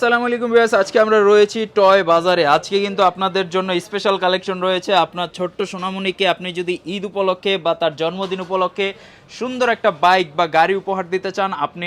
আসসালামু আলাইকুম বিয়াস আজকে আমরা রয়েছি টয় বাজারে। আজকে কিন্তু আপনাদের জন্য স্পেশাল কালেকশন রয়েছে। আপনার ছোট্ট সোনামণিকে আপনি যদি ঈদ উপলক্ষে বা তার জন্মদিন উপলক্ষে সুন্দর একটা বাইক বা গাড়ি উপহার দিতে চান আপনি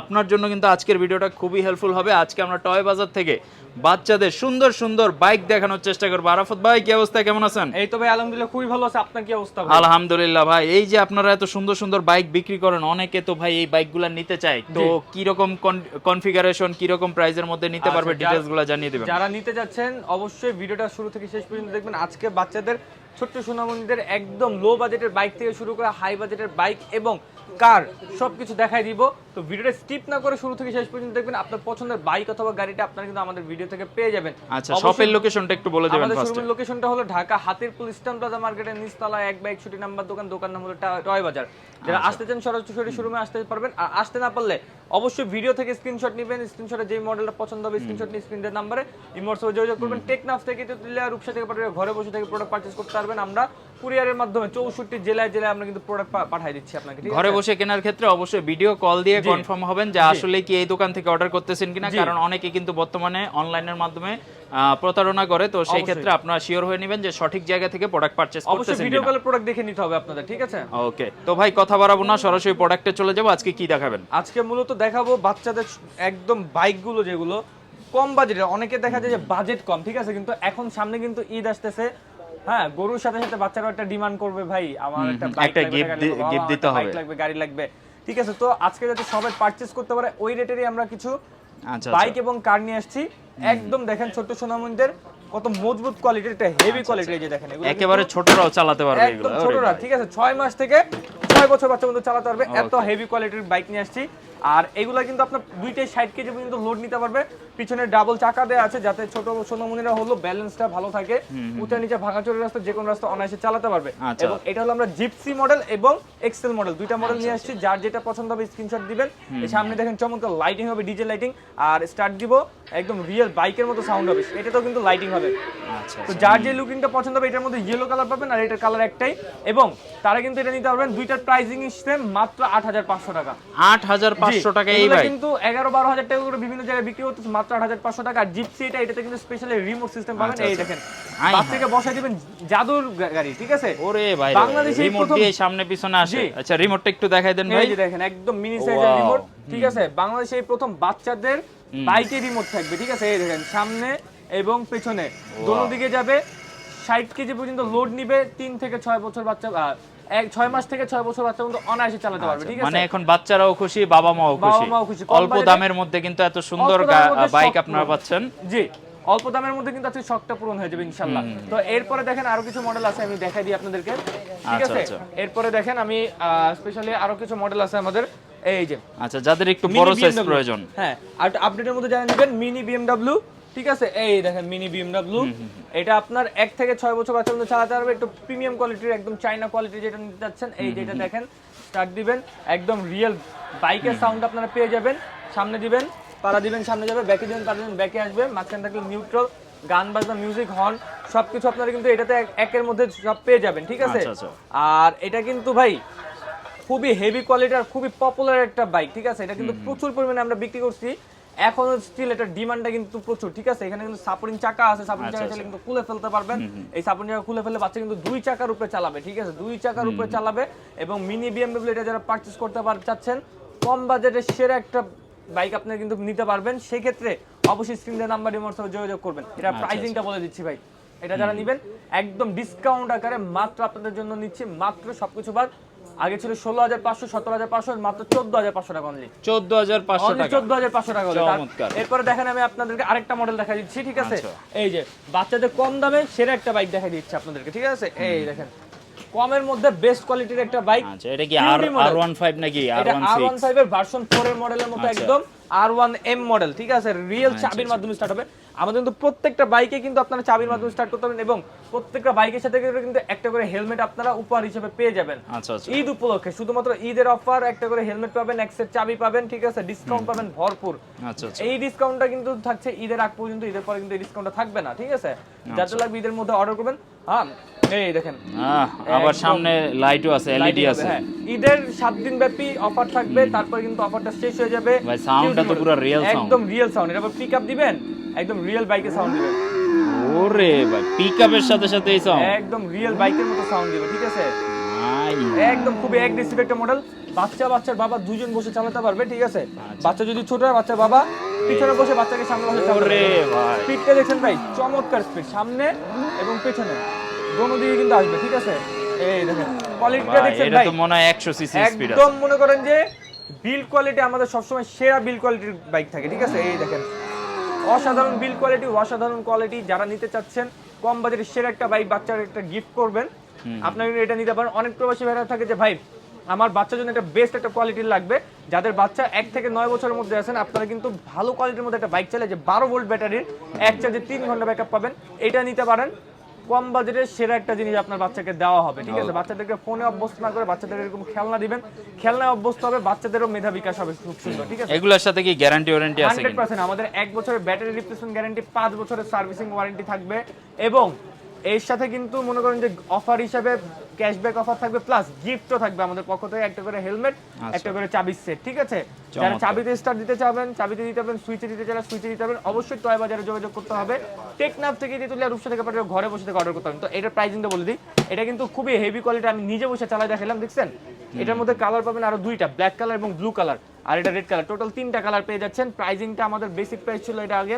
আপনার জন্য কিন্তু আজকের ভিডিওটা খুবই হেল্পফুল হবে। আজকে আমরা টয় বাজার থেকে বাচ্চাদের সুন্দর সুন্দর বাইক দেখানোর চেষ্টা করব। আরাফত ভাই কি অবস্থা? কেমন আছেন? এই তো ভাই আলহামদুলিল্লাহ খুবই ভালো আছে। আপনার কি অবস্থা ভাই? আলহামদুলিল্লাহ ভাই এই যে আপনারা এত সুন্দর সুন্দর বাইক বিক্রি করেন অনেকে তো ভাই এই বাইকগুলো নিতে চায়। তো কি রকম কনফিগারেশন কি রকম প্রাইজের মধ্যে নিতে আচ্ছা, পারবে? যা- ডিটেইলসগুলো জানিয়ে দিবেন। যারা নিতে যাচ্ছেন অবশ্যই ভিডিওটা শুরু থেকে শেষ পর্যন্ত দেখবেন। আজকে বাচ্চাদের ছোট্ট সোনামণিদের একদম লো বাজেটের বাইক থেকে শুরু করে হাই বাজেটের বাইক এবং কার সব কিছু দেখাই দিব। তো ভিডিওটা স্কিপ না করে শুরু থেকে শেষ পর্যন্ত দেখবেন আপনার পছন্দের বাইক অথবা গাড়িটা আপনারা কিন্তু আমাদের ভিডিও থেকে পেয়ে যাবেন। আচ্ছা শপের লোকেশনটা একটু বলে দেবেন আমাদের ফার্স্টে শোরুমের লোকেশনটা হলো ঢাকা হাতিরপুল ইস্টার্ন প্লাজা মার্কেটের নিচতলা এক বাইক ছুটি নাম্বার দোকান দোকান নাম হলো টয় বাজার। যারা আচ্ছা। আসতে চান সরাসরি শোরুমে আসতে পারবেন। আর আসতে না পারলে অবশ্যই ভিডিও থেকে স্ক্রিনশট নেবেন স্ক্রিনশটে যে মডেলটা পছন্দ হবে স্ক্রিনশট নিয়ে স্ক্রিনের নাম্বারে ইমোটসে যোগাযোগ করবেন। টেকনাফ থেকে তেতুলিয়া রূপসা থেকে পাঠাবে ঘরে বসে থেকে প্রোডাক্ট পারচেস করতে পারবেন আমরা। কুরিয়ারের মাধ্যমে চৌষট্টি জেলায় জেলায় আমরা কিন্তু প্রোডাক্ট পাঠিয়ে দিচ্ছি আপনাকে ঘরে বসে কেনার ক্ষেত্রে অবশ্যই ভিডিও কল দিয়ে কনফার্ম হবেন যে আসলে কি এই দোকান থেকে অর্ডার করতেছেন কিনা কারণ অনেকে কিন্তু বর্তমানে অনলাইনের মাধ্যমে প্রতারণা করে তো সেই ক্ষেত্রে আপনারা শিওর হয়ে নেবেন যে সঠিক জায়গা থেকে প্রোডাক্ট পারচেজ অবশ্যই ভিডিও কলে প্রোডাক্ট দেখে নিতে হবে আপনাদের ঠিক আছে? ওকে তো ভাই কথা বাড়াবো না সরাসরি প্রোডাক্টে চলে যাব আজকে কি দেখাবেন? আজকে মূলত দেখাবো বাচ্চাদের একদম বাইকগুলো যেগুলো কম বাজেটের অনেকে দেখা যায় যে বাজেট কম ঠিক আছে? কিন্তু এখন সামনে কিন্তু ঈদ আসতেছে হ্যাঁ গরুর সাথে সাথে বাচ্চারা একটা ডিমান্ড করবে ভাই। আমার একটা আমার দিতে হবে। বাইক লাগবে গাড়ি লাগবে। ঠিক আছে তো আজকে যাতে সবাই পারচেজ করতে পারে ওই রেটেরই আমরা কিছু আচ্ছা বাইক এবং কার নিয়ে আসছি। একদম দেখেন ছোট্ট সোনামুন্দের কত মজবুত কোয়ালিটির একটা হেভি কোয়ালিটির এই যে দেখেন আচ্ছা, একেবারে ছোটরাও চালাতে পারবে এগুলো। ছোটরা ঠিক আছে ছয় মাস থেকে ছয় বছর বাচ্চা পর্যন্ত চালাতে পারবে। এত হেভি কোয়ালিটির বাইক নিয়ে আসছি। আর এগুলা কিন্তু আপনার দুইটাই ষাট কেজি পর্যন্ত লোড নিতে পারবে। পিছনে ডাবল চাকা দেওয়া আছে যাতে ছোট সোনামনিরা হলো ব্যালেন্সটা ভালো থাকে। উঁচা নিচে ভাঙাচোরের রাস্তা যে কোনো রাস্তা অনায়াসে চালাতে পারবে। আচ্ছা। এবং এটা হলো আমরা জিপসি মডেল এবং এক্সেল মডেল দুইটা মডেল নিয়ে আসছি। যার যেটা পছন্দ হবে স্ক্রিনশট দিবেন। এই সামনে দেখেন চমৎকার লাইটিং হবে ডিজে লাইটিং আর স্টার্ট দিব একদম রিয়েল বাইকের মতো সাউন্ড হবে। এটা তো কিন্তু লাইটিং হবে। আচ্ছা তো যার যে লুকিংটা পছন্দ হবে এটার মধ্যে ইয়েলো কালার পাবেন আর এটার কালার একটাই। এবং তারা কিন্তু এটা নিতে পারবেন দুইটার প্রাইসিং সেম মাত্র আট হাজার পাঁচশো টাকা। আট হাজার পাঁচশো জি, টাকা এই কিন্তু টাকা করে বিভিন্ন জায়গায় বিক্রি হচ্ছে মাত্র আট হাজার পাঁচশো টাকা। জিপসি এটা এটাতে কিন্তু স্পেশালি রিমোট সিস্টেম পাবেন। আচ্ছা, এই আচ্ছা। দেখেন বাস থেকে বসাই দিবেন জাদুর গাড়ি ঠিক আছে? ওরে ভাই বাংলাদেশেই রিমোট দিয়ে সামনে পিছনে আসে। আচ্ছা রিমোটটা একটু দেখাই দেন ভাই। এই যে দেখেন একদম মিনি সাইজের রিমোট ঠিক আছে? বাংলাদেশে এই প্রথম বাচ্চাদের বাইকে রিমোট থাকবে ঠিক আছে? এই দেখেন সামনে এবং পেছনে। দোনো দিকে যাবে ষাট কেজি পর্যন্ত লোড নিবে তিন থেকে ছয় বছর বাচ্চা এক ছয় মাস থেকে ছয় বছর বাচ্চা পর্যন্ত অনায়াসে চালাতে পারবে ঠিক মানে এখন বাচ্চারাও খুশি বাবা মাও খুশি। অল্প দামের মধ্যে কিন্তু এত সুন্দর বাইক আপনারা পাচ্ছেন। জি অল্প দামের মধ্যে কিন্তু আজকে শখটা পূরণ হয়ে যাবে ইনশাল্লাহ তো এরপরে দেখেন আরও কিছু মডেল আছে আমি দেখাই দিই আপনাদেরকে ঠিক আচ্ছা, আছে? আচ্ছা। এরপরে দেখেন আমি স্পেশালি আরও কিছু মডেল আছে আমাদের এই যে। আচ্ছা যাদের একটু বড় সাইজ প্রয়োজন। হ্যাঁ আর আপডেটের মধ্যে জানা নেবেন মিনি বিএমডব্লিউ ঠিক আছে? এই দেখেন মিনি বিএমডব্লিউ এটা আপনার এক থেকে ছয় বছর বাচ্চা পর্যন্ত চালাতে পারবে। একটু প্রিমিয়াম কোয়ালিটির একদম চাইনা কোয়ালিটি যেটা নিতে চাচ্ছেন এই যেটা দেখেন স্টার্ট দিবেন। একদম রিয়েল বাইকের সাউন্ড আপনারা পেয়ে যাবেন। সামনে দিবেন পাড়া দিবেন সামনে যাবে ব্যাকে দিবেন পাড়া দিবেন ব্যাকে আসবে মাঝখানে থাকলে নিউট্রাল গান বাজনা মিউজিক হর্ন সবকিছু আপনারা কিন্তু এটাতে একের মধ্যে সব পেয়ে যাবেন ঠিক আছে? আচ্ছা, আচ্ছা। আর এটা কিন্তু ভাই খুবই হেভি কোয়ালিটি আর খুবই পপুলার একটা বাইক ঠিক আছে? এটা কিন্তু প্রচুর পরিমাণে আমরা বিক্রি করছি। এখনও স্টিল এটার ডিমান্ডটা কিন্তু প্রচুর ঠিক আছে? এখানে কিন্তু সাপোর্টিং চাকা আছে সাপোর্টিং আচ্ছা, চাকা চাইলে কিন্তু খুলে ফেলতে পারবেন। এই সাপোর্টিং চাকা খুলে ফেললে বাচ্চা কিন্তু দুই চাকার উপরে চালাবে ঠিক আছে? দুই চাকার উপরে চালাবে এবং মিনি বিএমডব্লিউ এটা যারা পারচেজ করতে পার চাচ্ছেন কম বাজেটের সেরা একটা বাইক আপনি কিন্তু নিতে পারবেন। সেই ক্ষেত্রে অবশ্যই স্ক্রিনের নাম্বার রিমোট যোগাযোগ করবেন। এটা আচ্ছা, প্রাইসিংটা বলে দিচ্ছি ভাই। এটা যারা নেবেন একদম ডিসকাউন্ট আকারে মাত্র আপনাদের জন্য নিচ্ছি মাত্র সবকিছু বাদ আগে ছিল ষোলো হাজার পাঁচশো সতেরো হাজার পাঁচশো মাত্র চোদ্দ হাজার পাঁচশো টাকা অনলি চোদ্দ হাজার পাঁচশো টাকা। চোদ্দ হাজার পাঁচশো টাকা। এরপরে দেখেন আমি আপনাদেরকে আরেকটা মডেল দেখা দিচ্ছি ঠিক আছে? আচ্ছা। এই যে বাচ্চাদের কম দামে সেরা একটা বাইক দেখা দিচ্ছি আপনাদেরকে ঠিক আছে? এই দেখেন কমের মধ্যে বেস্ট কোয়ালিটির একটা বাইক আচ্ছা এটা কি আর আর ওয়ান ফাইভ নাকি? আর এটা ওয়ান আর ওয়ান সিক্স ফাইভ এর ভার্সন ফোর এর মডেলের মতো আচ্ছা। একদম আর ওয়ান এম মডেল ঠিক আছে? রিয়েল চাবির মাধ্যমে স্টার্ট হবে। আমাদের কিন্তু প্রত্যেকটা বাইকে কিন্তু আপনারা চাবির মাধ্যমে স্টার্ট করতে পারবেন এবং প্রত্যেকটা বাইকের সাথে কিন্তু একটা করে হেলমেট আপনারা উপহার হিসেবে পেয়ে যাবেন। আচ্ছা আচ্ছা। ঈদ উপলক্ষে শুধুমাত্র ঈদের অফার একটা করে হেলমেট পাবেন এক সেট চাবি পাবেন ঠিক আছে? ডিসকাউন্ট পাবেন ভরপুর। আচ্ছা এই ডিসকাউন্টটা কিন্তু থাকছে ঈদের আগ পর্যন্ত ঈদের পরে কিন্তু এই ডিসকাউন্টটা থাকবে না ঠিক আছে। যাতে লাগবে ঈদের মধ্যে অর্ডার করবেন। হ্যাঁ এই দেখেন। আবার সামনে লাইটও আছে এলইডি আছে হ্যাঁ। ঈদের সাত দিন ব্যাপী অফার থাকবে তারপর কিন্তু অফারটা শেষ হয়ে যাবে। ভাই, soundটা তো পুরো real sound। একদম রিয়েল সাউন্ড এটা আবার পিক আপ দিবেন? একদম রিয়েল বাইকে সাউন্ড দিবেন। ওরে ভাই পিকআপের সাথে সাথে এই সাউন্ড একদম রিয়েল বাইকের মতো সাউন্ড দিবে ঠিক আছে? ভাই। একদম খুবই অ্যাগ্রেসিভ একটা মডেল বাচ্চা বাচ্চার বাবা দুজন বসে চালাতে পারবে ঠিক আছে? আচ্ছা। বাচ্চা যদি ছোট হয় বাচ্চার বাবা পিছনে বসে বাচ্চাকে সামনে বসে ভাই। স্পিডটা দেখছেন ভাই চমৎকার স্পিড সামনে এবং পেছনে। দোনো দিকে কিন্তু আসবে ঠিক আছে? এই দেখেন কোয়ালিটিটা ভাই এটা তো মনে হয় 100 সিসি স্পিড একদম মনে করেন যে বিল কোয়ালিটি আমাদের সবসময় সেরা বিল কোয়ালিটির বাইক থাকে ঠিক আছে? এই দেখেন অসাধারণ বিল কোয়ালিটি অসাধারণ কোয়ালিটি যারা নিতে চাচ্ছেন কম বাজারের সেরা একটা বাইক বাচ্চার একটা গিফট করবেন। আপনার জন্য এটা নিতে পারেন। অনেক প্রবাসী ভাইরা থাকে যে ভাই আমার বাচ্চার জন্য একটা বেস্ট একটা কোয়ালিটির লাগবে। যাদের বাচ্চা এক থেকে নয় বছরের মধ্যে আছেন আপনারা কিন্তু ভালো কোয়ালিটির মধ্যে একটা বাইক চালে যে বারো ভোল্ট ব্যাটারির এক চার্জে তিন ঘণ্টা ব্যাকআপ পাবেন। এটা নিতে পারেন। কম বাজেটের সেরা একটা জিনিস আপনার বাচ্চাকে দেওয়া হবে ঠিক আছে? বাচ্চাদেরকে ফোনে অভ্যস্ত না করে বাচ্চাদের এরকম খেলনা দিবেন। খেলনা অভ্যস্ত হবে বাচ্চাদেরও মেধা বিকাশ হবে খুব সুন্দর ঠিক আছে? এগুলোর সাথে কি গ্যারান্টি ওয়ারেন্টি আছে হান্ড্রেড কি পার্সেন্ট। আমাদের এক বছরের ব্যাটারি রিপ্লেসমেন্ট গ্যারান্টি পাঁচ বছরের সার্ভিসিং ওয়ারেন্টি থাকবে এবং এর সাথে কিন্তু মনে করেন যে অফার হিসাবে ক্যাশব্যাক অফার থাকবে প্লাস গিফটও থাকবে আমাদের পক্ষ থেকে। একটা করে হেলমেট একটা করে চাবি সেট ঠিক আছে? যারা চাবিতে স্টার দিতে চাবেন চাবিতে দিতে পারবেন সুইচে দিতে চাইলে সুইচে দিতে পারবেন অবশ্যই টয় বাজারে যোগাযোগ করতে হবে। টেকনাফ থেকে তেতুলিয়া রূপসা থেকে পাঠিয়ে ঘরে বসে থেকে অর্ডার করতে হবে। তো এটার প্রাইসিংটা বলে দিই। এটা কিন্তু খুবই হেভি কোয়ালিটি আমি নিজে বসে চালাই দেখালাম দেখছেন? এটার মধ্যে কালার পাবেন আরও দুইটা ব্ল্যাক কালার এবং ব্লু কালার আর এটা রেড কালার টোটাল তিনটা কালার পেয়ে যাচ্ছেন। প্রাইসিংটা আমাদের বেসিক প্রাইস ছিল এটা আগে।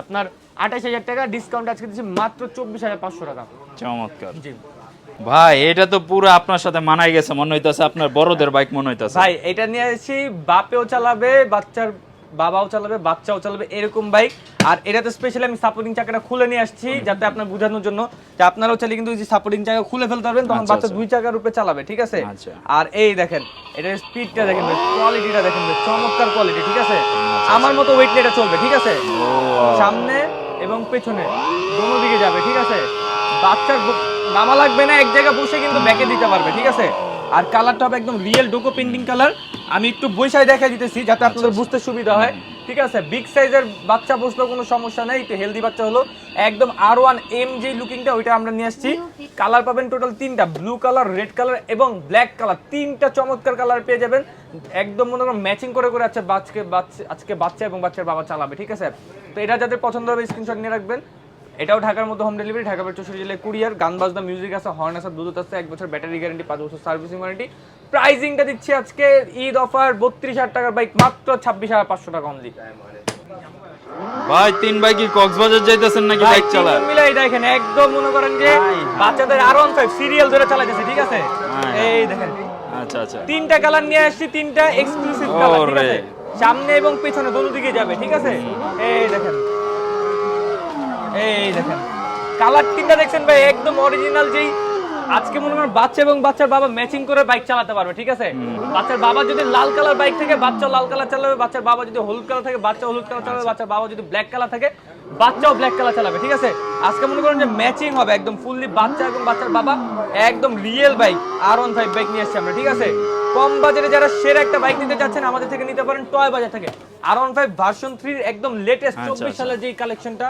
আপনার আঠাশ হাজার টাকা ডিসকাউন্ট আজকে দিচ্ছি মাত্র চব্বিশ হাজার পাঁচশো টাকা। চমৎকার। জি। ভাই এটা তো পুরো আপনার সাথে মানাই গেছে মনে হইতেছে আপনার বড়দের বাইক মনে হইতেছে। ভাই এটা নিয়ে আসছি বাপেও চালাবে বাচ্চার বাবাও চালাবে বাচ্চাও চালাবে এরকম বাইক আর এটাতে স্পেশালি আমি সাপোর্টিং চাকাটা খুলে নিয়ে আসছি যাতে আপনার বোঝানোর জন্য। যে আপনারাও চাইলে কিন্তু এই যে সাপোর্টিং চাকা খুলে ফেলতে পারবেন তখন আচ্ছা, বাচ্চা আচ্ছা। দুই চাকার উপরে চালাবে ঠিক আছে? আচ্ছা। আর এই দেখেন এটার স্পিডটা দেখেন কোয়ালিটিটা দেখেন চমৎকার কোয়ালিটি ঠিক আছে? আমার মতো ওয়েট নিয়ে এটা চলবে ঠিক আছে? সামনে এবং পেছনে দোনো দিকে যাবে ঠিক আছে? বাচ্চার নামা লাগবে না এক জায়গায় বসে কিন্তু ব্যাকে দিতে পারবে ঠিক আছে? আর কালারটা হবে একদম রিয়েল ডোকো পেন্টিং কালার আমি একটু বৈশাই দেখাই দিতেছি যাতে আপনাদের বুঝতে সুবিধা হয়। ঠিক আছে? বিগ সাইজের বাচ্চা বসলেও কোনো সমস্যা নেই একটু হেলদি বাচ্চা হলো একদম আর ওয়ান এম যে লুকিংটা ওইটা আমরা নিয়ে আসছি। কালার পাবেন টোটাল তিনটা ব্লু কালার রেড কালার এবং ব্ল্যাক কালার তিনটা চমৎকার কালার পেয়ে যাবেন। একদম মনে করুন ম্যাচিং করে করে আছে বাচ্চাকে বাচ্চা আজকে বাচ্চা এবং বাচ্চার বাবা চালাবে ঠিক আছে? তো এটা যাদের পছন্দ হবে স্ক্রিনশট নিয়ে রাখবেন। এটাও ঢাকার মধ্যে হোম ডেলিভারি ঢাকা চৌষট্টি জেলায় কুরিয়ার গান বাজনা মিউজিক আছে হর্ন আছে দুধ আছে এক বছর ব্যাটারি গ্যারান্টি পাঁচ বছর সার্ভিসিং ওয়ারেন্টি প্রাইজিংটা দিচ্ছি আজকে ঈদ অফার বত্রিশ হাজার টাকার বাইক মাত্র ছাব্বিশ হাজার পাঁচশো টাকা অনলি ভাই তিন ভাই কি কক্সবাজার যাইতেছেন নাকি বাইক চালার মিলে এটা এখানে একদম মনে করেন যে বাচ্চাদের আর ওয়ান ফাইভ সিরিয়াল ধরে চালাইতেছে ঠিক আছে। এই দেখেন। আচ্ছা আচ্ছা। তিনটা কালার নিয়ে আসছি তিনটা এক্সক্লুসিভ কালার ঠিক আছে? সামনে এবং পেছনে দোনো দিকে যাবে ঠিক আছে? এই দেখেন। এই দেখেন। কালার তিনটা দেখছেন ভাই একদম অরিজিনাল যেই আজকে মনে করেন বাচ্চা এবং বাচ্চার বাবা ম্যাচিং করে বাইক চালাতে পারবে ঠিক আছে? বাচ্চার বাবা যদি লাল কালার বাইক থেকে বাচ্চা লাল কালার চালাবে বাচ্চার বাবা যদি হলুদ কালার থাকে বাচ্চা হলুদ কালার চালাবে বাচ্চার বাবা যদি ব্ল্যাক কালার থাকে বাচ্চাও ব্ল্যাক কালার চালাবে ঠিক আছে? আজকে মনে করেন যে ম্যাচিং হবে একদম ফুললি বাচ্চা এবং বাচ্চার বাবা একদম real bike R one five bike নিয়ে এসছি আমরা ঠিক আছে? কম বাজারে যারা সেরা একটা বাইক নিতে চাচ্ছেন আমাদের থেকে নিতে পারেন টয় বাজার থেকে। আর ওয়ান ফাইভ ভার্সন থ্রির একদম লেটেস্ট আচ্ছা, চব্বিশ আচ্ছা। সালের যে কালেকশনটা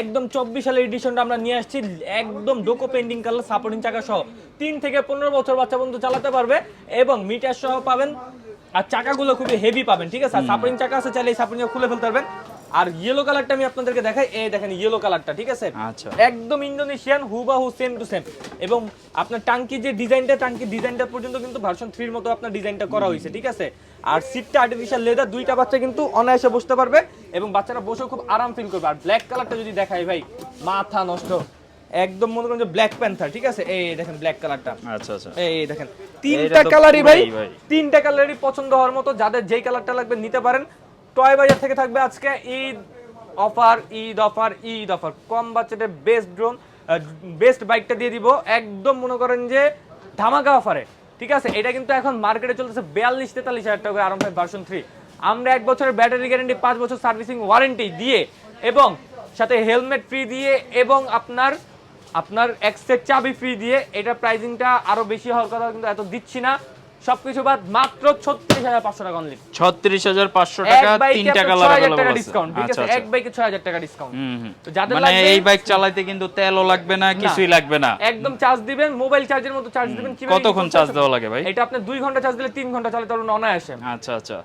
একদম চব্বিশ সালের এডিশনটা আমরা নিয়ে আসছি। একদম ডোকো পেন্টিং কালার সাপোর্টিং চাকা সহ। তিন থেকে পনেরো বছর বাচ্চা বন্ধু চালাতে পারবে এবং মিটার সহ পাবেন। আর চাকাগুলো খুবই হেভি পাবেন ঠিক আছে? সাপোর্টিং চাকা আছে চাইলে এই সাপোর্টিং খুলে ফেলতে পারবেন। আর ইয়েলো কালারটা আমি আপনাদেরকে দেখাই এই দেখেন ইয়েলো কালারটা ঠিক আছে? আচ্ছা। একদম ইন্দোনেশিয়ান হুবাহু সেম টু সেম এবং আপনার টাঙ্কি যে ডিজাইনটা টাঙ্কি ডিজাইনটা পর্যন্ত কিন্তু ভার্সন থ্রির মতো আপনার ডিজাইনটা করা হয়েছে ঠিক আছে? আর সিটটা আর্টিফিশিয়াল লেদার দুইটা বাচ্চা কিন্তু অনায়াসে বসতে পারবে এবং বাচ্চারা বসেও খুব আরাম ফিল করবে। আর ব্ল্যাক কালারটা যদি দেখাই ভাই মাথা নষ্ট। একদম মনে করেন যে ব্ল্যাক প্যান্থার ঠিক আছে? এই দেখেন ব্ল্যাক কালারটা আচ্ছা আচ্ছা। এই দেখেন। তিনটা কালারই ভাই ভাই। তিনটা কালারই পছন্দ হওয়ার মতো। যাদের যেই কালারটা লাগবে নিতে পারেন। টয় বাজার থেকে থাকবে আজকে Eid offer Eid offer Eid offer কম বাচ্চাদের বেস্ট ড্রোন বেস্ট বাইকটা দিয়ে দিব। একদম মনে করেন যে ধামাকা অফারে ঠিক আছে? এটা কিন্তু এখন মার্কেটে চলতেছে বিয়াল্লিশ তেতাল্লিশ হাজার টাকা আরম ফাইভ ভার্সন থ্রি আমরা এক বছরের ব্যাটারি গ্যারেন্টি পাঁচ বছর সার্ভিসিং ওয়ারেন্টি দিয়ে এবং সাথে হেলমেট ফ্রি দিয়ে এবং আপনার আপনার এক্সের চাবি ফ্রি দিয়ে, এটা প্রাইজিংটা আরও বেশি হওয়ার কথা কিন্তু এত দিচ্ছি না। সবকিছু বাদ মাত্র ছত্রিশ হাজার পাঁচশো টাকা অনলি ছত্রিশ হাজার পাঁচশো টাকা বাইকে তিনটা আপনার কালার 6000 অ্যাভেলেবল টাকা ডিসকাউন্ট ঠিক আচ্ছা আছে? আচ্ছা এক বাইকে ছয় হাজার টাকা ডিসকাউন্ট। তো যাদের মানে এই বাইক চালাইতে কিন্তু তেলও লাগবে না কিছুই লাগবে না। একদম চার্জ দিবেন মোবাইল চার্জের মতো চার্জ দিবেন কতক্ষণ চার্জ দেওয়া লাগে ভাই? এটা আপনি দুই ঘণ্টা চার্জ দিলে তিন ঘণ্টা চালাতে পারবেন অনায়াসে। আচ্ছা আচ্ছা।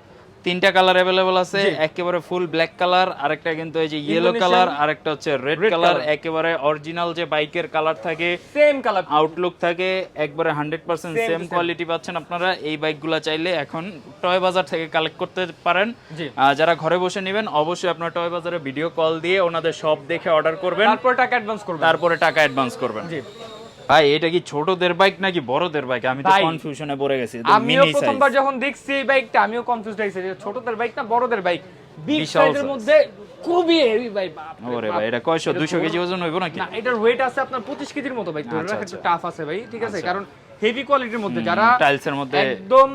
তিনটা কালার অ্যাভেলেবল আছে একেবারে ফুল ব্ল্যাক কালার আরেকটা কিন্তু এই যে ইয়েলো কালার আরেকটা হচ্ছে রেড কালার। একেবারে অরিজিনাল যে বাইকের কালার থাকে সেম কালার আউটলুক থাকে একবারে hundred percent Same to same quality পাচ্ছেন আপনারা। এই বাইকগুলো চাইলে এখন টয় বাজার থেকে কালেক্ট করতে পারেন। যারা ঘরে বসে নেবেন অবশ্যই আপনার টয় বাজারে ভিডিও কল দিয়ে ওনাদের সব দেখে অর্ডার করবেন। তারপর টাকা অ্যাডভান্স করবেন। তারপরে টাকা অ্যাডভান্স করবেন। জি। ভাই এটা কি ছোটদের বাইক নাকি বড়দের বাইক আমি তো কনফিউশনে পড়ে গেছি আমিও প্রথমবার যখন দেখছি এই বাইকটা আমিও কনফিউজ হয়েছি ছোটদের বাইক না বড়দের বাইক বিগ সাইজের মধ্যে খুবই হেভি বাইক ওরে ভাই এটা কয়শো? দুইশো কেজি ওজন হইব নাকি? না এটার ওয়েট আছে আপনার 25 কেজির মতো ভাই ধরে আচ্ছা, রাখা একটু আচ্ছা। টাফ আছে ভাই ঠিক আছে? কারণ হেভি কোয়ালিটির মধ্যে যারা টাইলসের মধ্যে একদম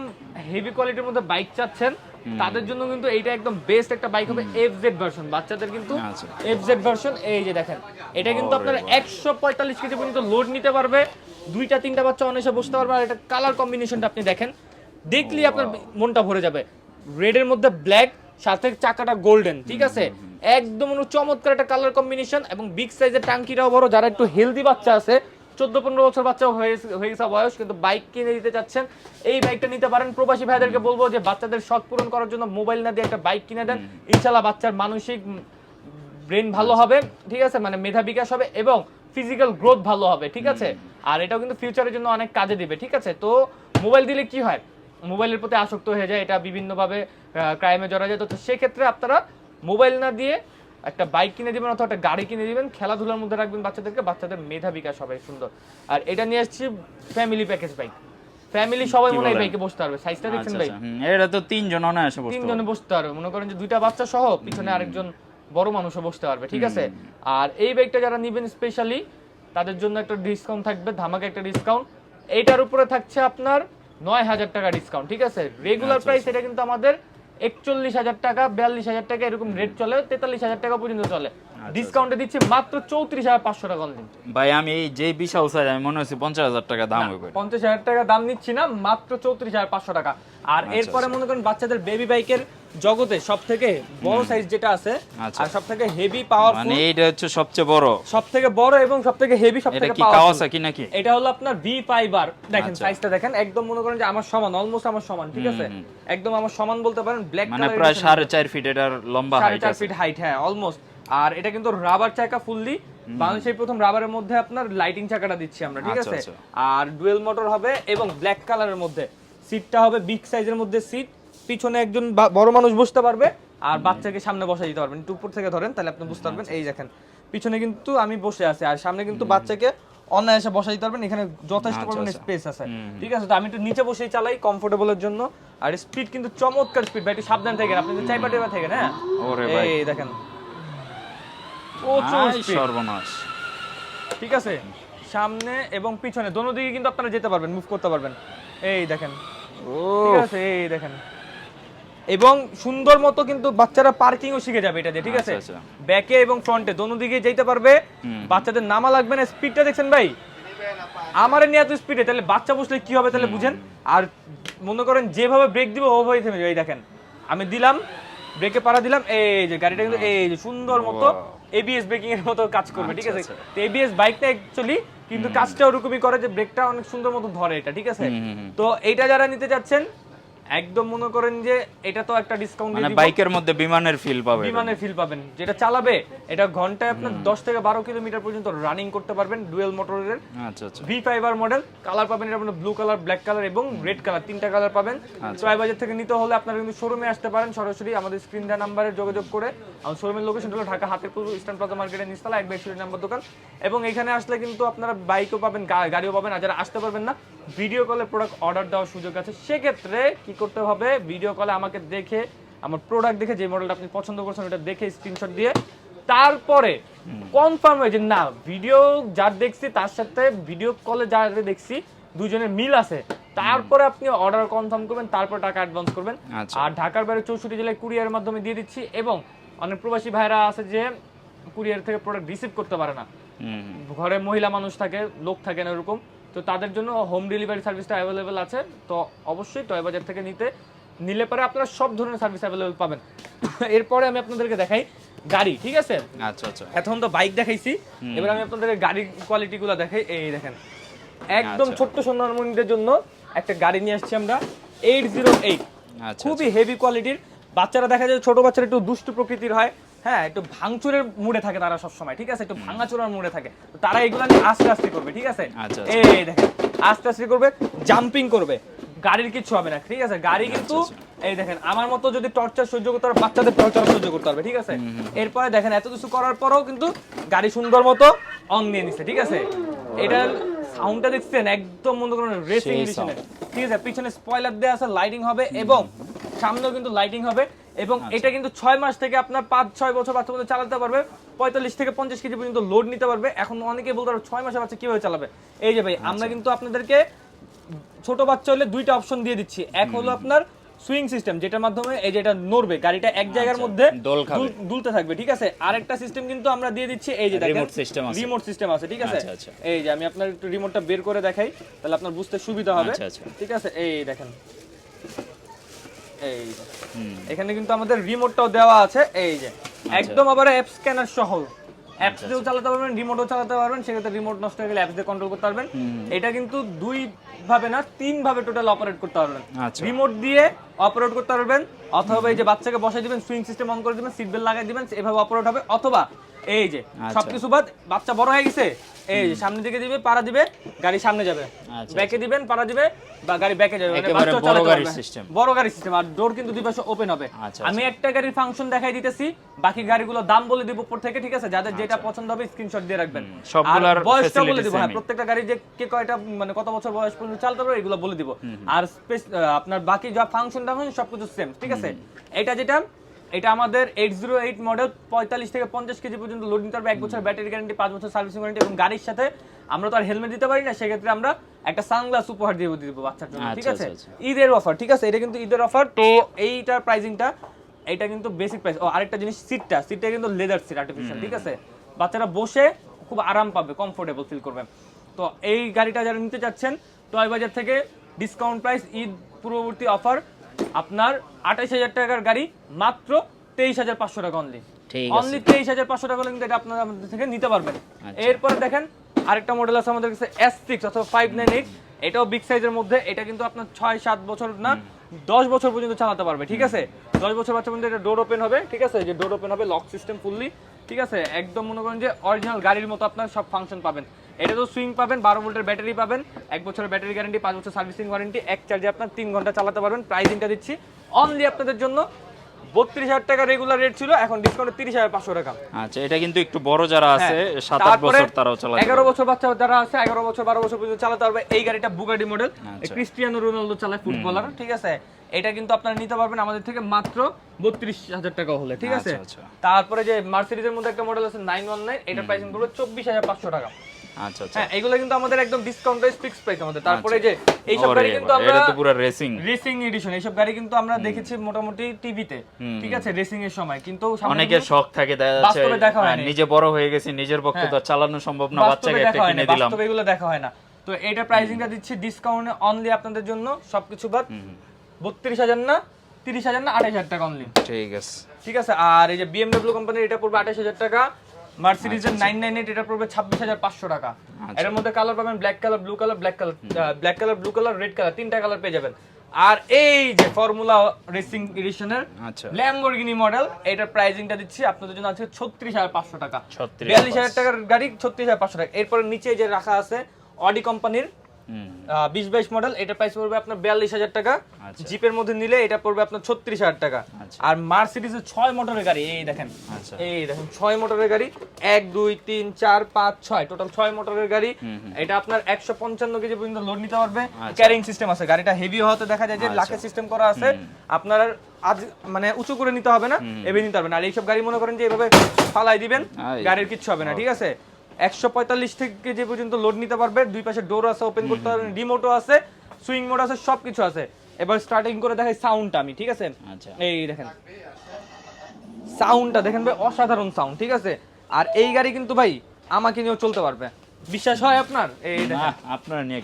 হেভি কোয়ালিটির মধ্যে বাইক চাচ্ছেন তাদের জন্য কিন্তু এইটা একদম বেস্ট একটা বাইক হবে এফজেড ভার্সন বাচ্চাদের কিন্তু আচ্ছা। এফজেড ভার্সন এই যে দেখেন এটা কিন্তু আপনার একশো পঁয়তাল্লিশ কেজি পর্যন্ত লোড নিতে পারবে। দুইটা তিনটা বাচ্চা অনেসে বসতে পারবে। আর এটা কালার কম্বিনেশনটা আপনি দেখেন দেখলেই আপনার মনটা ভরে যাবে। রেডের মধ্যে ব্ল্যাক সাথে চাকাটা গোল্ডেন ঠিক আছে? একদম চমৎকার একটা কালার কম্বিনেশন এবং বিগ সাইজের টাঙ্কিটাও বড়। যারা একটু হেলদি বাচ্চা আছে চোদ্দ পনেরো বছর বাচ্চা হয়ে হয়ে গেছে বয়স কিন্তু বাইক কিনে দিতে চাচ্ছেন। এই বাইকটা নিতে পারেন। প্রবাসী ভাইদেরকে বলব যে বাচ্চাদের শখ পূরণ করার জন্য মোবাইল না দিয়ে একটা বাইক কিনে দেন। ইনশাল্লাহ বাচ্চার মানসিক ব্রেন ভালো হবে ঠিক আছে? মানে মেধা বিকাশ হবে এবং ফিজিক্যাল গ্রোথ ভালো হবে ঠিক আছে? আর এটাও কিন্তু ফিউচারের জন্য অনেক কাজে দিবে ঠিক আছে? তো মোবাইল দিলে কি হয়? মোবাইলের প্রতি আসক্ত হয়ে যায় এটা বিভিন্নভাবে ক্রাইমে জড়া যায়। তো সেক্ষেত্রে আপনারা মোবাইল না দিয়ে একটা বাইক কিনে দিবেন অথবা একটা গাড়ি কিনে দিবেন খেলাধুলার মধ্যে রাখবেন বাচ্চাদেরকে বাচ্চাদের মেধা বিকাশ হবে সুন্দর। আর এটা নিয়ে আসছি ফ্যামিলি প্যাকেজ বাইক ফ্যামিলি সবাই মনে হয় বাইকে বসতে পারবে। সাইজটা দেখছেন আচ্ছা ভাই আচ্ছা। এটা তো তিনজন অনায়াসে বসতে তিনজনে। বসতে পারবে। মনে করেন যে দুইটা বাচ্চা সহ পিছনে আরেকজন বড় মানুষও বসতে পারবে ঠিক আছে? আর এই বাইকটা যারা নিবেন স্পেশালি তাদের জন্য একটা ডিসকাউন্ট থাকবে ধামাকা একটা ডিসকাউন্ট এইটার উপরে থাকছে আপনার নয় হাজার টাকা ডিসকাউন্ট ঠিক আছে? রেগুলার আচ্ছা, প্রাইস এটা কিন্তু আমাদের একচল্লিশ হাজার টাকা বিয়াল্লিশ হাজার টাকা এরকম রেট চলে তেতাল্লিশ হাজার টাকা পর্যন্ত চলে। আচ্ছা, ডিসকাউন্টে দিচ্ছি মাত্র চৌত্রিশ হাজার পাঁচশো টাকা অনলাইন ভাই আমি এই যে বিশাল সাইজ আমি মনে হচ্ছে পঞ্চাশ হাজার টাকা দাম হবে পঞ্চাশ হাজার টাকা দাম নিচ্ছি না মাত্র চৌত্রিশ হাজার পাঁচশো টাকা। আর আচ্ছা, এরপরে মনে করেন বাচ্চাদের বেবি বাইকের জগতে সব থেকে বড় সাইজ যেটা আছে আচ্ছা। আর সব থেকে হেভি মানে পাওয়ারফুল এইটা হচ্ছে সবচেয়ে বড়। সব থেকে বড় এবং সব থেকে হেভি সব এটা থেকে কি পাওয়ারফুল কাওয়াসাকি নাকি? এটা হলো আপনার ভি ফাইবার দেখেন আচ্ছা। সাইজটা দেখেন একদম মনে করেন যে আমার সমান অলমোস্ট আমার সমান ঠিক আছে? একদম আমার সমান বলতে পারেন ব্ল্যাক মানে প্রায় সাড়ে চার ফিট এটার লম্বা হাইট চার আছে। ফিট হাইট হ্যাঁ অলমোস্ট আর এটা কিন্তু রাবার চাকা ফুললি বাংলাদেশের প্রথম রাবারের মধ্যে আপনার লাইটিং চাকাটা দিচ্ছি আমরা ঠিক আচ্ছা, আছে? আচ্ছা। আর ডুয়েল মোটর হবে এবং ব্ল্যাক কালারের মধ্যে। সিটটা হবে বিগ সাইজের মধ্যে সিট পিছনে একজন বড় মানুষ বসতে পারবে আর বাচ্চাকে সামনে বসাই দিতে পারবেন। একটু উপর থেকে ধরেন তাহলে আপনি বুঝতে পারবেন। এই দেখেন পিছনে কিন্তু আমি বসে আছি আর সামনে কিন্তু বাচ্চাকে অনায়াসে বসাই দিতে পারবেন। এখানে যথেষ্ট আচ্ছা, পরিমাণে আচ্ছা। স্পেস আছে। ঠিক আছে তো আমি একটু নিচে বসেই চালাই কমফোর্টেবলের জন্য। আর স্পিড কিন্তু চমৎকার স্পিড ভাই একটু সাবধান থাকেন আপনি তো চাইপা টেপা থাকেন হ্যাঁ? এই দেখেন। প্রচুর সর্বনাশ। ঠিক আছে? সামনে এবং পিছনে দোনো দিকে কিন্তু আপনারা যেতে পারবেন মুভ করতে পারবেন। এই দেখেন। ও ঠিক আছে এই দেখেন। এবং সুন্দর মতো কিন্তু বাচ্চারা পার্কিংও শিখে যাবে এটা দিয়ে ঠিক আছে? আচ্ছা, আচ্ছা। ব্যাকে এবং ফ্রন্টে দোনো দিকে যেতে পারবে। বাচ্চাদের নামা লাগবে না স্পিডটা দেখছেন ভাই? আমার নিয়ে এত স্পিডে তাহলে বাচ্চা বসলে কি হবে তাহলে বুঝেন? আর মনে করেন যেভাবে ব্রেক দিব ওভাবেই থেমে যাবে এই দেখেন। আমি দিলাম ব্রেকে পাড়া দিলাম এই যে গাড়িটা কিন্তু এই যে সুন্দর মতো এবিএস ব্রেকিং এর মতো কাজ করবে ঠিক আছে? আচ্ছা, তো এবিএস বাইকটা অ্যাকচুয়ালি কিন্তু কাজটা ওরকমই করে যে ব্রেকটা অনেক সুন্দর মতো ধরে এটা ঠিক আছে। তো এইটা যারা নিতে যাচ্ছেন একদম মনে করেন যে এটা তো একটা ডিসকাউন্ট মানে বাইকের মধ্যে বিমানের ফিল পাবে বিমানের ফিল পাবেন। যেটা চালাবে এটা ঘন্টায় আপনার দশ থেকে বারো কিলোমিটার পর্যন্ত রানিং করতে পারবেন ডুয়েল মোটরের আচ্ছা আচ্ছা। ভি ফাইবার মডেল কালার পাবেন এটা ব্লু কালার ব্ল্যাক কালার এবং রেড কালার তিনটা কালার পাবেন। আচ্ছা। ট্রাই বাজার থেকে নিতে হলে আপনারা কিন্তু শোরুমে আসতে পারেন সরাসরি আমাদের স্ক্রিন দেওয়া নাম্বারে যোগাযোগ করে। আমার শোরুমের লোকেশন হলো ঢাকা হাতিরপুর ইস্টার্ন প্লাজা মার্কেটের নিচতলা এক বাইশ নাম্বার দোকান। এবং এখানে আসলে কিন্তু আপনারা বাইকও পাবেন গাড়িও পাবেন। আর যারা আসতে পারবেন না ভিডিও কলে প্রোডাক্ট অর্ডার দেওয়ার সুযোগ আছে। সেক্ষেত্রে কি করতে হবে? ভিডিও কলে আমাকে দেখে আমার প্রোডাক্ট দেখে যে মডেলটা আপনি পছন্দ করছেন ওটা দেখে স্ক্রিনশট দিয়ে তারপরে কনফার্ম হয়ে যে না ভিডিও যার দেখছি তার সাথে ভিডিও কলে যার দেখছি দুজনের মিল আছে। তারপরে আপনি অর্ডার কনফার্ম করবেন তারপর টাকা অ্যাডভান্স করবেন। আচ্ছা। আর ঢাকার বাইরে চৌষট্টি জেলায় কুরিয়ারের মাধ্যমে দিয়ে দিচ্ছি এবং অনেক প্রবাসী ভাইরা আছে যে কুরিয়ার থেকে প্রোডাক্ট রিসিভ করতে পারে না। ঘরে মহিলা মানুষ থাকে লোক থাকে না এরকম। তো তাদের জন্য হোম ডেলিভারি সার্ভিসটা অ্যাভেলেবেল আছে। তো অবশ্যই টয় বাজার থেকে নিতে নিলে পরে আপনারা সব ধরনের সার্ভিস অ্যাভেলেবেল পাবেন। এরপরে আমি আপনাদেরকে দেখাই গাড়ি ঠিক আছে? আচ্ছা আচ্ছা। এখন তো বাইক দেখাইছি। এবার আমি আপনাদের গাড়ির কোয়ালিটি গুলো দেখাই। এই দেখেন একদম আচ্ছা। ছোট্ট সোনারমণিদের জন্য একটা গাড়ি নিয়ে আসছি আমরা এইট জিরো এইট আচ্ছা খুবই হেভি কোয়ালিটির বাচ্চারা দেখা যায় ছোট বাচ্চারা একটু দুষ্টু প্রকৃতির হয়। হ্যাঁ একটু ভাঙচুরের মুডে থাকে তারা সবসময় ঠিক আছে? একটু ভাঙাচোরার মুডে থাকে। তো তারা এগুলো নিয়ে আস্তে আস্তে করবে ঠিক আছে? আচ্ছা, এই দেখেন আস্তে আস্তে করবে জাম্পিং করবে। গাড়ির কিছু হবে না ঠিক আছে? গাড়ি কিন্তু এই দেখেন আমার মতো যদি টর্চার সহ্য করতে পারবে বাচ্চাদের টর্চার সহ্য করতে পারবে ঠিক আছে? এরপরে দেখেন এত কিছু করার পরেও কিন্তু গাড়ি সুন্দর মতো অন নিয়ে নিচ্ছে ঠিক আছে? এটা সাউন্ডটা দেখছেন? একদম মনে করেন রেসিং ঠিক আছে? পিছনে স্পয়লার দেওয়া আছে লাইটিং হবে এবং সামনেও কিন্তু লাইটিং হবে। এবং আচ্ছা। এটা কিন্তু ছয় মাস থেকে আপনার পাঁচ ছয় বছর বাচ্চা মধ্যে চালাতে পারবে পঁয়তাল্লিশ থেকে পঞ্চাশ কেজি পর্যন্ত লোড নিতে পারবে এখন অনেকে বলতে পারবে ছয় মাসের বাচ্চা কীভাবে চালাবে এই যে ভাই আচ্ছা। আমরা কিন্তু আপনাদেরকে ছোট বাচ্চা হলে দুইটা অপশন দিয়ে দিচ্ছি এক হলো আপনার সুইং সিস্টেম যেটার মাধ্যমে এই যেটা নড়বে গাড়িটা এক জায়গার আচ্ছা, মধ্যে দোল দুলতে থাকবে ঠিক আছে আরেকটা সিস্টেম কিন্তু আমরা দিয়ে দিচ্ছি এই যে Remote system আছে। রিমোট সিস্টেম আছে ঠিক আছে। এই যে আমি আপনার একটু রিমোটটা বের করে দেখাই তাহলে আপনার বুঝতে সুবিধা হবে। ঠিক আছে এই দেখেন এই এখানে কিন্তু আমাদের রিমোটটাও দেওয়া আছে এই যে। একদম আবার অ্যাপ স্ক্যানার সহ। অ্যাপস দিয়েও চালাতে পারবেন রিমোটও চালাতে পারবেন সেক্ষেত্রে রিমোট নষ্ট হয়ে গেলে অ্যাপস দিয়ে কন্ট্রোল করতে পারবেন। এটা কিন্তু দুই ভাবে না তিন ভাবে টোটাল অপারেট করতে পারবেন। আচ্ছা। রিমোট দিয়ে অপারেট করতে পারবেন অথবা এই যে বাচ্চাকে বসাই দিবেন সুইং সিস্টেম অন করে দিবেন সিট বেল্ট লাগাই দিবেন এভাবে অপারেট হবে অথবা এই যে আচ্ছা। সবকিছু বাদ বাচ্চা বড় হয়ে গেছে এই সামনের দিকে দিবে পাড়া দিবে গাড়ি সামনে যাবে। আচ্ছা, ব্যাকে দিবেন পাড়া দিবে বা গাড়ি ব্যাকে যাবে। মানে বড় গাড়ির system। বড় গাড়ি সিস্টেম আর ডোর কিন্তু দুই পাশে ওপেন হবে। আচ্ছা, আমি একটা গাড়ির ফাংশন দেখাই দিতেছি বাকি গাড়িগুলো দাম বলে দিব উপর থেকে ঠিক আছে? যাদের যেটা পছন্দ হবে স্ক্রিনশট দিয়ে রাখবেন। আচ্ছা। সবগুলার বয়সটা বলে দিব। হ্যাঁ প্রত্যেকটা গাড়ি যে কে কয়টা মানে কত বছর বয়স পর্যন্ত চালাতে পারবে এগুলো বলে দিব। আর আপনার বাকি যা ফাংশন টাংশন সবকিছু সেম ঠিক আছে? এটা যেটা এটা আমাদের এইট জিরো এইট মডেল পঁয়তাল্লিশ থেকে পঞ্চাশ কেজি পর্যন্ত লোড নিতে পারবে এক বছর ব্যাটারি গ্যারান্টি পাঁচ বছর সার্ভিসিং গ্যারান্টি এবং গাড়ির সাথে আমরা তো আর হেলমেট দিতে পারি না সেক্ষেত্রে আমরা একটা সানগ্লাস উপহার দিয়ে দিব বাচ্চার জন্য ঠিক আচ্ছা, আছে? আচ্ছা, ঈদের অফার ঠিক আছে? এটা কিন্তু ঈদের অফার তো এইটার প্রাইসিংটা এটা কিন্তু বেসিক প্রাইস ও আরেকটা জিনিস সিটটা সিটটা কিন্তু লেদার সিট আর্টিফিশিয়াল ঠিক আছে? বাচ্চারা বসে খুব আরাম পাবে কমফোর্টেবল ফিল করবে। তো এই গাড়িটা যারা নিতে চাচ্ছেন টয় বাজার থেকে ডিসকাউন্ট প্রাইস ঈদ পূর্ববর্তী অফার আপনার আঠাইশ হাজার টাকার গাড়ি মাত্র তেইশ হাজার পাঁচশো টাকা অনলি অনলি তেইশ হাজার পাঁচশো টাকা কিন্তু এটা আপনারা আমাদের থেকে নিতে পারবেন। আচ্ছা। এরপরে দেখেন আরেকটা মডেল আছে আমাদের কাছে এস সিক্স অথবা ফাইভ নাইন এইট এটাও বিগ সাইজের মধ্যে এটা কিন্তু আপনার ছয় সাত বছর না দশ বছর পর্যন্ত চালাতে পারবে ঠিক আছে? দশ বছর বাচ্চা পর্যন্ত এটা ডোর ওপেন হবে ঠিক আছে? যে ডোর ওপেন হবে লক সিস্টেম ফুললি ঠিক আছে? একদম মনে করেন যে অরিজিনাল গাড়ির মতো আপনার সব ফাংশন পাবেন। এটা তো সুইং পাবেন বারো ভোল্টের ব্যাটারি পাবেন এক বছরের ব্যাটারি গ্যারান্টি পাঁচ বছর সার্ভিসিং ওয়ারেন্টি এক চার্জে আপনার তিন ঘণ্টা চালাতে পারবেন। প্রাইজিংটা দিচ্ছি অনলি আপনাদের জন্য। বত্রিশ হাজার টাকা রেগুলার রেট ছিল এখন ডিসকাউন্টে তিরিশ হাজার পাঁচশো টাকা। আচ্ছা এটা কিন্তু একটু বড় যারা আছে হ্যাঁ। সাত আট বছর তারাও চালাতে এগারো বছর বাচ্চা যারা আছে এগারো বছর বারো বছর পর্যন্ত চালাতে পারবে। এই গাড়িটা বুগাডি মডেল। ক্রিস্টিয়ানো রোনালদো চালায় ফুটবলার ঠিক আছে? এটা কিন্তু আপনারা নিতে পারবেন আমাদের থেকে মাত্র বত্রিশ হাজার টাকা হলে ঠিক আছে? আচ্ছা, আচ্ছা। তারপরে যে মার্সিডিজের মধ্যে একটা মডেল আছে নাইন ওয়ান নাইন এটা প্রাইসিং করবে চব্বিশ হাজার পাঁচশো টাকা। আচ্ছা আচ্ছা। হ্যাঁ এগুলো কিন্তু আমাদের একদম ডিসকাউন্ট প্রাইস ফিক্স প্রাইস আমাদের। তারপরে যে এইসব ওরে গাড়ি কিন্তু আমরা এটা তো পুরো রেসিং রেসিং এডিশন গাড়ি কিন্তু আমরা দেখেছি মোটামুটি টিভিতে ঠিক আছে? রেসিং এর সময়। কিন্তু অনেকের শখ থাকে দেখা বাস্তবে দেখা হ্যাঁ, নিজে বড় হয়ে গেছি নিজের পক্ষে তো চালানো সম্ভব না বাচ্চাকে একটা দেখা হয় না কিনে দিলাম। বাস্তবে এগুলো দেখা হয় না। তো এটা প্রাইসিংটা দিচ্ছি ডিসকাউন্টে অনলি আপনাদের জন্য সবকিছু বাদ। বত্রিশ হাজার না তিরিশ হাজার না আঠাশ হাজার টাকা অনলি ঠিক আছে। ঠিক আছে আর এই যে বিএমডব্লিউ কোম্পানির এটা পড়বে আঠাশ হাজার টাকা মার্সিডিজের নাইন নাইন এইট এটা পড়বে ছাব্বিশ হাজার পাঁচশো টাকা। আচ্ছা। এর মধ্যে কালার পাবেন black colour blue colour black colour black colour blue colour red colour তিনটা কালার পেয়ে যাবেন। আর এই যে ফর্মুলা রেসিং এডিশনের আচ্ছা। ল্যাম্বরগিনি মডেল এটার প্রাইসিংটা দিচ্ছি আপনাদের জন্য আছে ছত্রিশ হাজার পাঁচশো টাকা। বিয়াল্লিশ হাজার টাকার গাড়ি ছত্রিশ হাজার পাঁচশো টাকা। এরপরে নিচে যে রাখা আছে অডি কোম্পানির বিশ বাইশ মডেল এটা প্রাইস পড়বে আপনার বিয়াল্লিশ হাজার টাকা। আচ্ছা। জিপের মধ্যে নিলে এটা পড়বে আপনার ছত্রিশ হাজার টাকা। আচ্ছা। আর মার্সিডিজের ছয় মোটরের গাড়ি এই দেখেন। আচ্ছা। এই দেখেন ছয় মোটরের গাড়ি এক দুই তিন চার পাঁচ ছয় টোটাল ছয় মোটরের গাড়ি। এটা আপনার একশো পঞ্চান্ন কেজি পর্যন্ত লোড নিতে পারবে। আচ্ছা। ক্যারিং সিস্টেম আছে। গাড়িটা হেভি হতে দেখা যায় যে আচ্ছা। লাখের সিস্টেম করা আছে। আপনার আজ মানে উঁচু করে নিতে হবে না এভাবে নিতে হবে না। আর এইসব গাড়ি মনে করেন যে এভাবে ফালাই দিবেন গাড়ির কিচ্ছু হবে না ঠিক আছে? একশো পঁয়তাল্লিশ থেকে যে পর্যন্ত লোড নিতে পারবে দুই পাশে ডোর আছে ওপেন করতে পারবেন রিমোটও আছে সুইং মোড আছে সব কিছু আছে। এবার স্টার্টিং করে দেখাই সাউন্ডটা আমি ঠিক আছে? আচ্ছা। এই দেখেন। সাউন্ডটা দেখেন ভাই অসাধারণ সাউন্ড ঠিক আছে? আর এই গাড়ি কিন্তু ভাই আমাকে নিয়েও চলতে পারবে। বিশ্বাস হয় আপনার? এই না দেখেন আপনারা নিয়ে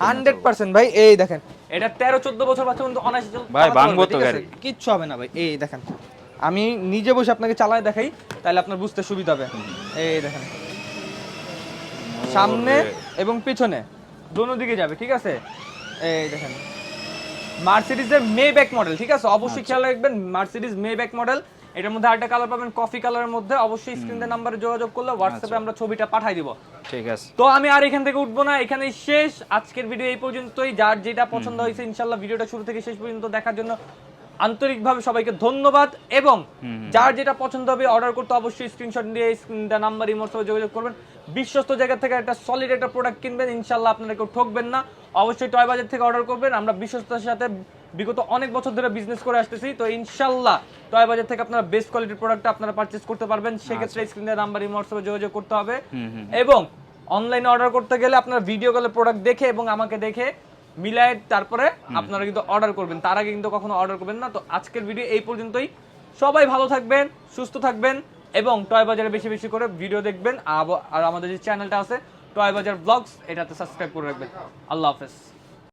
ভাই এই দেখেন। এটা তেরো চোদ্দ বছর বাচ্চা কিন্তু অনায়াসে ভাই, ভাঙবো তো গাড়ি। কিচ্ছু হবে না ভাই এই দেখেন। আমি নিজে বসে আপনাকে চালায় দেখাই তাহলে আপনার বুঝতে সুবিধা হবে। এই দেখেন। সামনে এবং পিছনে। দোনো দিকে যাবে ঠিক আছে? এই দেখেন। মার্সিডিজের মে ব্যাক মডেল ঠিক আছে? অবশ্যই খেয়াল রাখবেন মার্সিডিজ মে ব্যাক মডেল এটার মধ্যে আরেকটা কালার পাবেন কফি কালারের মধ্যে। অবশ্যই স্ক্রিনের নাম্বারে যোগাযোগ করলে হোয়াটসঅ্যাপে আমরা ছবিটা পাঠাই দিব। ঠিক আছে। তো আমি আর এখান থেকে উঠবো না এখানেই শেষ। আজকের ভিডিও এই পর্যন্তই। যার যেটা পছন্দ হয়েছে ইনশাল্লাহ ভিডিওটা শুরু থেকে শেষ পর্যন্ত দেখার জন্য আন্তরিকভাবে সবাইকে ধন্যবাদ। এবং যার যেটা পছন্দ হবে অর্ডার করতে অবশ্যই স্ক্রিনশট দিয়ে স্ক্রিনটা নাম্বার ইমোর যোগাযোগ করবেন। বিশ্বস্ত জায়গা থেকে একটা সলিড একটা প্রোডাক্ট কিনবেন ইনশাল্লাহ আপনারা কেউ ঠকবেন না। অবশ্যই টয় বাজার থেকে অর্ডার করবেন। আমরা বিশ্বস্ততার সাথে বিগত অনেক বছর ধরে বিজনেস করে আসতেছি। তো ইনশাল্লাহ টয় বাজার থেকে আপনারা বেস্ট কোয়ালিটির প্রোডাক্ট আপনারা পারচেজ করতে পারবেন। সেক্ষেত্রে স্ক্রিনের নাম্বার ইমোর যোগাযোগ করতে হবে। এবং অনলাইনে অর্ডার করতে গেলে আপনারা ভিডিও কলে প্রোডাক্ট দেখে এবং আমাকে দেখে মিলায় তারপরে আপনারা কিন্তু অর্ডার করবেন। তার আগে কিন্তু কখনো অর্ডার করবেন না। তো আজকের ভিডিও এই পর্যন্তই। সবাই ভালো থাকবেন সুস্থ থাকবেন। এবং টয় বাজারে বেশি বেশি করে ভিডিও দেখবেন। আর আমাদের যে চ্যানেলটা আছে টয় বাজার ব্লগস এটাতে সাবস্ক্রাইব করে রাখবেন। আল্লাহ হাফেজ।